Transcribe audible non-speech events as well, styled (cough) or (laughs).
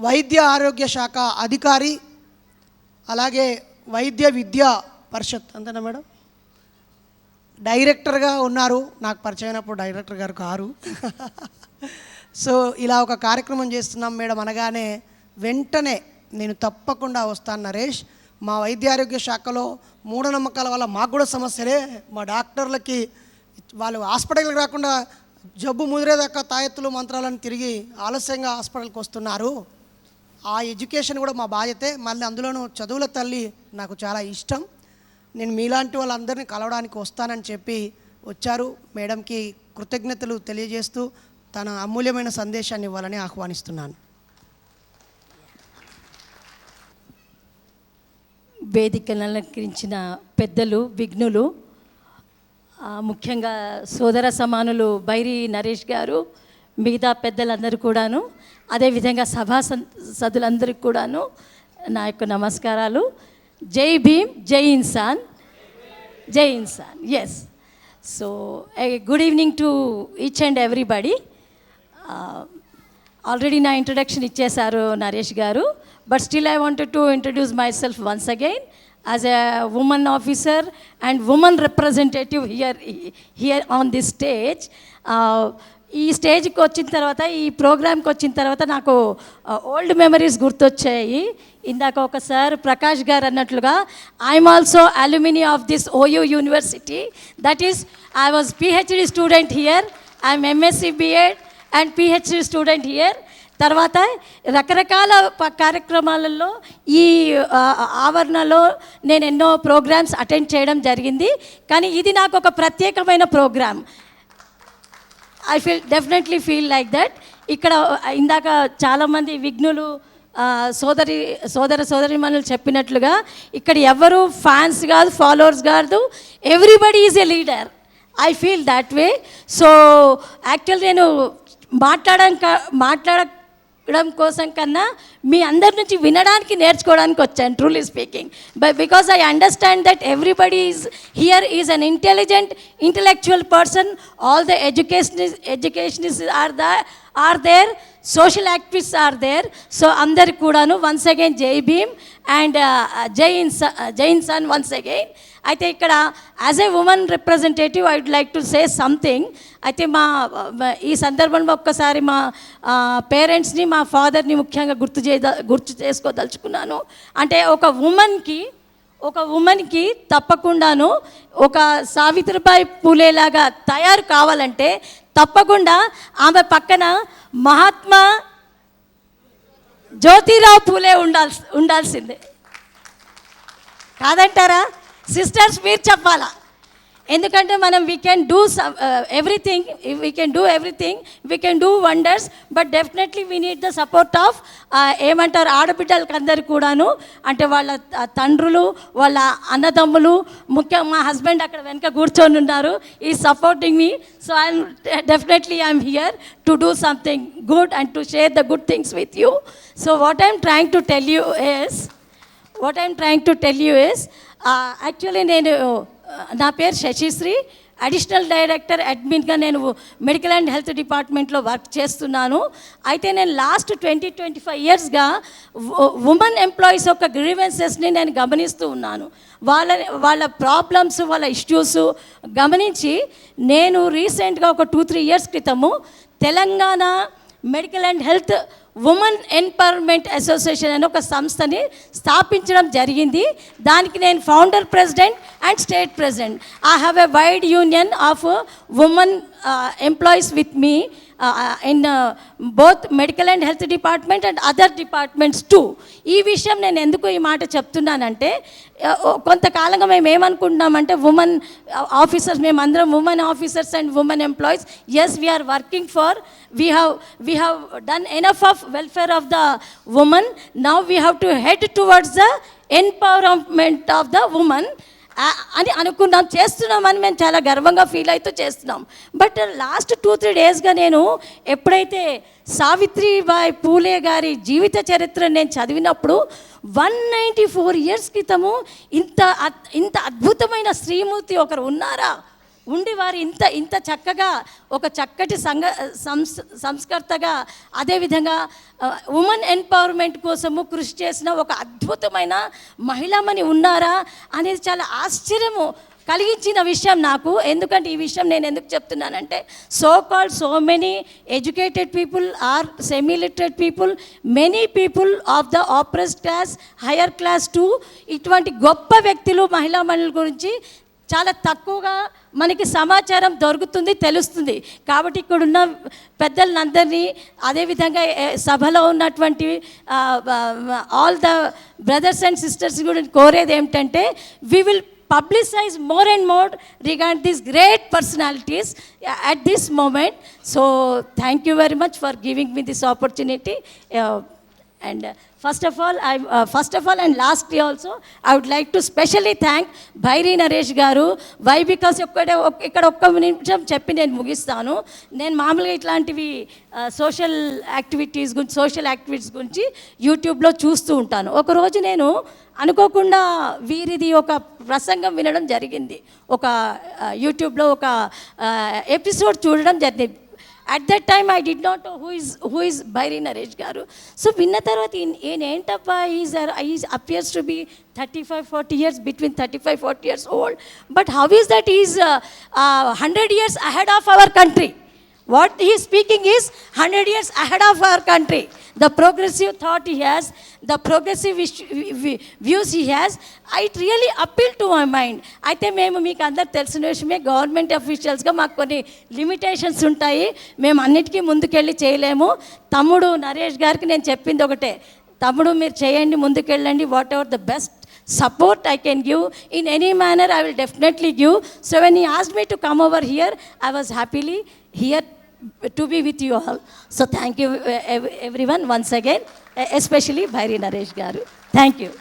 వైద్య ఆరోగ్య శాఖ అధికారి అలాగే వైద్య విద్యా పరిషత్ అంతేనా మేడం? డైరెక్టర్గా ఉన్నారు. నాకు పరిచయమైనప్పుడు డైరెక్టర్ గారు కారు. (laughs) సో ఇలా ఒక కార్యక్రమం చేస్తున్నాం మేడం అనగానే వెంటనే నేను తప్పకుండా వస్తాను నరేష్. మా వైద్య ఆరోగ్య శాఖలో మూఢనమ్మకాల వల్ల మాకు కూడా సమస్యలే. మా డాక్టర్లకి వాళ్ళు హాస్పిటల్కి రాకుండా జబ్బు ముదిరేదాకా తాయెత్తులు మంత్రాలను తిరిగి ఆలస్యంగా హాస్పిటల్కి వస్తున్నారు. ఆ ఎడ్యుకేషన్ కూడా మా బాధ్యతే. మళ్ళీ అందులోనూ చదువుల తల్లి నాకు చాలా ఇష్టం. నేను మీలాంటి వాళ్ళందరినీ కలవడానికి వస్తానని చెప్పి వచ్చారు. మేడంకి కృతజ్ఞతలు తెలియజేస్తూ తన అమూల్యమైన సందేశాన్ని ఇవ్వాలని ఆహ్వానిస్తున్నాను. వేదికను అలంకరించిన పెద్దలు విఘ్నులు ముఖ్యంగా సోదర సమానులు బైరి నరేష్ గారు మిగతా పెద్దలందరూ కూడాను అదేవిధంగా సభా సదులందరికీ కూడాను నా యొక్క నమస్కారాలు. జై భీమ్ జై ఇన్సాన్ జై Insaan yes so good evening to each and everybody already నా ఇంట్రడక్షన్ ఇచ్చేశారు Naresh garu but still I wanted to introduce myself once again as a women officer and women representative here here on this stage ఈ స్టేజ్కి వచ్చిన తర్వాత ఈ ప్రోగ్రామ్కి వచ్చిన తర్వాత నాకు ఓల్డ్ మెమరీస్ గుర్తొచ్చాయి. ఇందాక ఒకసారి ప్రకాష్ గారు అన్నట్లుగా I'm also alumni of this OU university that is I was PhD student here I'm MSc BEd and PhD student here తర్వాత రకరకాల కార్యక్రమాలలో ఈ ఆవరణలో నేను ఎన్నో ప్రోగ్రామ్స్ అటెండ్ చేయడం జరిగింది. కానీ ఇది నాకు ఒక ప్రత్యేకమైన programme. I feel definitely feel like that ఇక్కడ uh, ఇందాక చాలామంది విఘ్నులు సోదరి సోదర సోదరిమణులు చెప్పినట్లుగా ఇక్కడ ఎవరు ఫ్యాన్స్ కాదు ఫాలోవర్స్ కాదు everybody is a leader I feel that way so actual నేను మాట్లాడక మాట్లాడక చెప్పడం కోసం కన్నా మీ అందరి నుంచి వినడానికి నేర్చుకోవడానికి వచ్చాను truly speaking but because I understand that everybody is here is an intelligent intellectual person all the education educationists are the are there social activist are there so అందరికి కూడాను వన్స్ అగైన్ జై భీమ్ అండ్ జై ఇన్ జై Insaan once again అయితే ఇక్కడ as a women representative I would like to say something అయితే మా ఈ సందర్భంలో ఒక్కసారి మా పేరెంట్స్ని మా ఫాదర్ని ముఖ్యంగా గుర్తు చే గుర్తు చేసుకోదలుచుకున్నాను. అంటే ఒక ఉమెన్కి ఒక ఉమెన్కి తప్పకుండాను ఒక సావిత్రిబాయి పూలేలాగా తయారు కావాలంటే తప్పకుండా ఆమె పక్కన మహాత్మా జ్యోతిరావు పూలే ఉండాల్సి ఉండాల్సిందే. కాదంటారా? సిస్టర్స్ మీరు చెప్పాలా? ఎందుకంటే మనం we can do everything we can do everything we can do wonders but definitely we need the support of ఏమంటారు ఆడబిడ్డలకి అందరు కూడాను అంటే వాళ్ళ తండ్రులు వాళ్ళ అన్నదమ్ములు ముఖ్యం మా హస్బెండ్ అక్కడ వెనక కూర్చొని ఉన్నారు ఈ supporting me so I'm definitely I'm here to do something good and to share the good things with you so what I'm trying to tell you is what I'm trying to tell you is actually నేను నా పేరు Shashisri. Additional director అడ్మిన్గా నేను medical and health డిపార్ట్మెంట్లో work చేస్తున్నాను. అయితే నేను last twenty twenty five ఇయర్స్గా ఉమెన్ ఎంప్లాయీస్ యొక్క గ్రీవెన్సెస్ని నేను గమనిస్తూ ఉన్నాను. వాళ్ళ వాళ్ళ ప్రాబ్లమ్స్ వాళ్ళ ఇష్యూస్ గమనించి నేను రీసెంట్గా ఒక టూ త్రీ ఇయర్స్ క్రితము Telangana medical and health women empowerment association అనే ఒక సంస్థని స్థాపించడం జరిగింది. దానికి నేను founder president and state president I have a wide union of women employees with me in both medical and health department and other departments too ఈ విషయం నేను ఎందుకు ఈ మాట చెప్తున్నానంటే కొంతకాలంగా మేము ఏమనుకుంటున్నామంటే ఉమెన్ ఆఫీసర్స్ మేము అందరం women officers and women employees as we are working for we have we have done enough of welfare of the women now we have to head towards the empowerment of the women అని అనుకున్నాం చేస్తున్నామని మేము చాలా గర్వంగా feel అవుతూ చేస్తున్నాం. But last two three డేస్గా నేను ఎప్పుడైతే సావిత్రిబాయి పూలే గారి జీవిత చరిత్ర నేను చదివినప్పుడు వన్ నైంటీ ఫోర్ ఇయర్స్ క్రితము ఇంత ఇంత అద్భుతమైన శ్రీమూర్తి ఒకరు ఉన్నారా? ఉండి వారు ఇంత ఇంత చక్కగా ఒక చక్కటి సంఘ సంస్ సంస్కర్తగా అదేవిధంగా ఉమెన్ ఎంపవర్మెంట్ కోసము కృషి చేసిన ఒక అద్భుతమైన మహిళమని ఉన్నారా అనేది చాలా ఆశ్చర్యము కలిగించిన విషయం నాకు. ఎందుకంటే ఈ విషయం నేను ఎందుకు చెప్తున్నానంటే so called so many educated people are semi literate people many people of the oppressed class higher class too ఇటువంటి గొప్ప వ్యక్తులు మహిళా మనుల గురించి చాలా తక్కువగా మనకి సమాచారం దొరుకుతుంది తెలుస్తుంది. కాబట్టి ఇక్కడున్న పెద్దలందరినీ అదేవిధంగా సభలో ఉన్నటువంటి all the brothers and sisters కూడా కోరేది ఏమిటంటే we will publicize more and more regard this great personalities at this moment so thank you very much for giving me this opportunity and first of all I first of all and last all also I uh, also, like to like thank Bhairi Naresh garu. Why because ఒక్కడే ఇక్కడ ఒక్క నిమిషం చెప్పి నేను ముగిస్తాను. నేను మామూలుగా ఇట్లాంటివి సోషల్ యాక్టివిటీస్ గురించి సోషల్ యాక్టివిటీస్ గురించి యూట్యూబ్లో చూస్తూ ఉంటాను. ఒకరోజు నేను అనుకోకుండా వీరిది ఒక ప్రసంగం వినడం జరిగింది. ఒక uh, యూట్యూబ్లో ఒక uh, ఎపిసోడ్ చూడడం జరిగింది. At that time I did not know who is who is Bairi Naresh garu so విన్న తర్వాత ఈయన ఏంటబ్బా is is appears to be thirty five forty years between thirty five forty years old but how is that is hundred years ahead of our country what he speaking is hundred years ahead of our country the progressive thought he has the progressive views he has it really appeal to my mind అయితే మేము మీకు అందరు తెలిసిన విషయమే government అఫీషియల్స్గా మాకు కొన్ని limitations ఉంటాయి మేము అన్నిటికీ ముందుకెళ్ళి చేయలేము తమ్ముడు నరేష్ గారికి నేను చెప్పింది ఒకటే తమ్ముడు మీరు చేయండి ముందుకెళ్ళండి whatever the best support I can give in any manner I will definitely give so when ఈ ask me to come over here I was happily here to be with you all. So thank you uh, everyone once again, especially Bhairi Naresh Garu. Thank you.